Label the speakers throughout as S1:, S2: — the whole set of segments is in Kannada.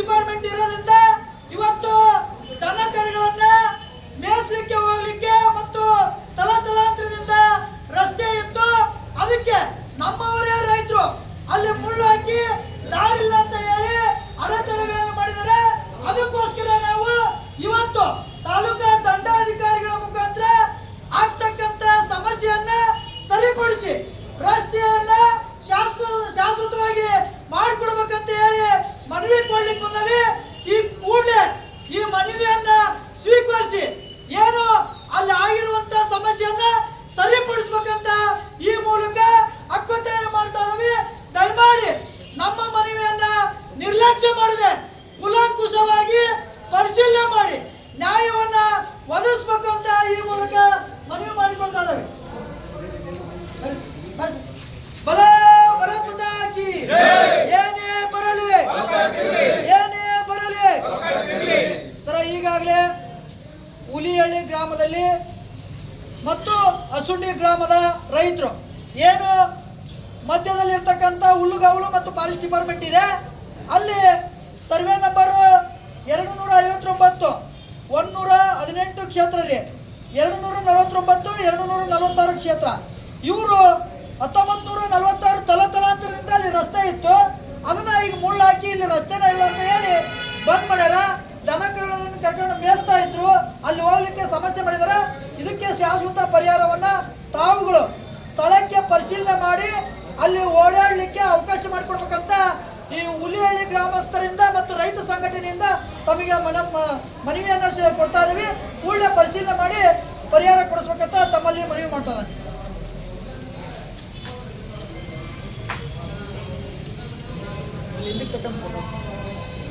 S1: ಡಿಪಾರ್ಟ್ಮೆಂಟ್ ಇರೋದ್ರಿಂದ ಇವತ್ತು ದನ ಕರುಗಳನ್ನ ಮೇಯಿಸ್ಲಿಕ್ಕೆ ಹೋಗ್ಲಿಕ್ಕೆ ಮತ್ತು ತಲಾ ತಲಾಂತರದಿಂದ ರಸ್ತೆ ಇತ್ತು ಅದಕ್ಕೆ ನಮ್ಮವರೇ ರೈತರು. ಅಲ್ಲಿ ಮುಳ್ಳು ಹಾಕಿ ದಾರಿ ಬಂದವೆ ಬಂದವಿ, ಈ ಕೂಡಲೇ ಈ ಮನವಿಯನ್ನ ಸ್ವೀಕರಿಸಿ ಏನು ಅಲ್ಲಿ ಆಗಿರುವಂತ ಸಮಸ್ಯೆಯನ್ನ ಸರಿಪಡಿಸ್ಬೇಕಂತ ಈ ಮೂಲಕ ಅಕ್ಕತ್ತಾಯ ಮಾಡ್ತಾ ಇದ್ದೀವಿ ದಯಮಾಡಿ ನಮ್ಮ ಮನವಿಯನ್ನ ನಿರ್ಲಕ್ಷ್ಯ ಮಾಡದೆ ಕುಲಂಕುಷವಾಗಿ ಪರಿಶೀಲನೆ ಮಾಡಿ, ನ್ಯಾಯವನ್ನ ಒದಗಿಸ್ಬೇಕು ಅಂತ ಈ ಮೂಲಕ ಮನವಿ ಮಾಡಿಕೊಳ್ತಾ ಇದ್ದೇವೆ ಬಲ ಭರತ್ ಮಾತಾ ಕಿ ಏನೇ ಬರಲಿ ಏನೇ ಬರಲಿ ಸರ ಈಗಾಗಲೇ ಹುಲಿಹಳ್ಳಿ ಗ್ರಾಮದಲ್ಲಿ ಮತ್ತು ಅಸುಂಡಿ ಗ್ರಾಮದ ರೈತರು. ಏನು? ಮಧ್ಯದಲ್ಲಿ ಇರ್ತಕ್ಕಂಥ ಹುಲ್ಲುಗಾವಲು ಮತ್ತು ಫಾರೆಸ್ಟ್ ಡಿಪಾರ್ಟ್ಮೆಂಟ್ ಇದೆ. ಅಲ್ಲಿ ಸರ್ವೆ ನಂಬರ್ ಎರಡು ನೂರ ಐವತ್ತೊಂಬತ್ತು ಒಂದೂರ ಹದಿನೆಂಟು ಕ್ಷೇತ್ರ ರೀ. ಎರಡು ನೂರ ನಲವತ್ತೊಂಬತ್ತು ಎರಡು ನೂರ ನಲವತ್ತಾರು ಕ್ಷೇತ್ರ. ಇವರು ಹತ್ತೊಂಬತ್ತು ನೂರ ನಲವತ್ತಾರು ತಲತಲಾಂತರದಿಂದ ಸಮಸ್ಯೆ ಮಾಡಿದ್ದಾರೆ ಇದಕ್ಕೆ ಶಾಶ್ವತ ಪರಿಹಾರವನ್ನ ತಾವುಗಳು ಸ್ಥಳಕ್ಕೆ ಪರಿಶೀಲನೆ ಮಾಡಿ ಅಲ್ಲಿ ಓಡಾಡಲಿಕ್ಕೆ ಅವಕಾಶ ಮಾಡಿಕೊಡ್ಬೇಕಂತ ಈ ಹುಲಿಹಳ್ಳಿ ಗ್ರಾಮಸ್ಥರಿಂದ ಮತ್ತು ರೈತ ಸಂಘಟನೆಯಿಂದ ತಮಗೆ ಮನ ಮನವಿಯನ್ನು ಕೊಡ್ತಾ ಇದೀವಿ ಕೂಡಲೇ ಪರಿಶೀಲನೆ ಮಾಡಿ ಪರಿಹಾರ ಕೊಡಿಸ್ಬೇಕಂತ ತಮ್ಮಲ್ಲಿ ಮನವಿ ಮಾಡ್ತಾ ಇದ್ದಾರೆ.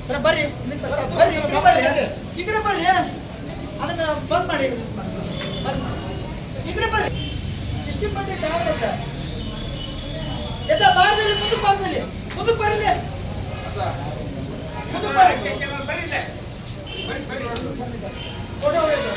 S1: ಸರ್ ಬರ್ರಿ ಬರ್ರಿ. ಈ ಕಡೆ ಬರ್ರಿ. ಅದನ್ನ ಬಂದ್ ಮಾಡಿ ಬಂದ್ ಬರ್ರಿ. ಡಾಕ್ ಅಂತ? ಎದ ಬಾರದಲ್ಲಿ ಮುಂದಕ್ಕೆ ಬಾರದಲ್ಲಿ ಮುಂದಕ್ಕೆ ಬರಲಿ. ಮುಂದಕ್ಕೆ ಬರ್ರಿ ಫೋಟೋ
S2: ಹೋಗ್ಬಿಟ್ಟು.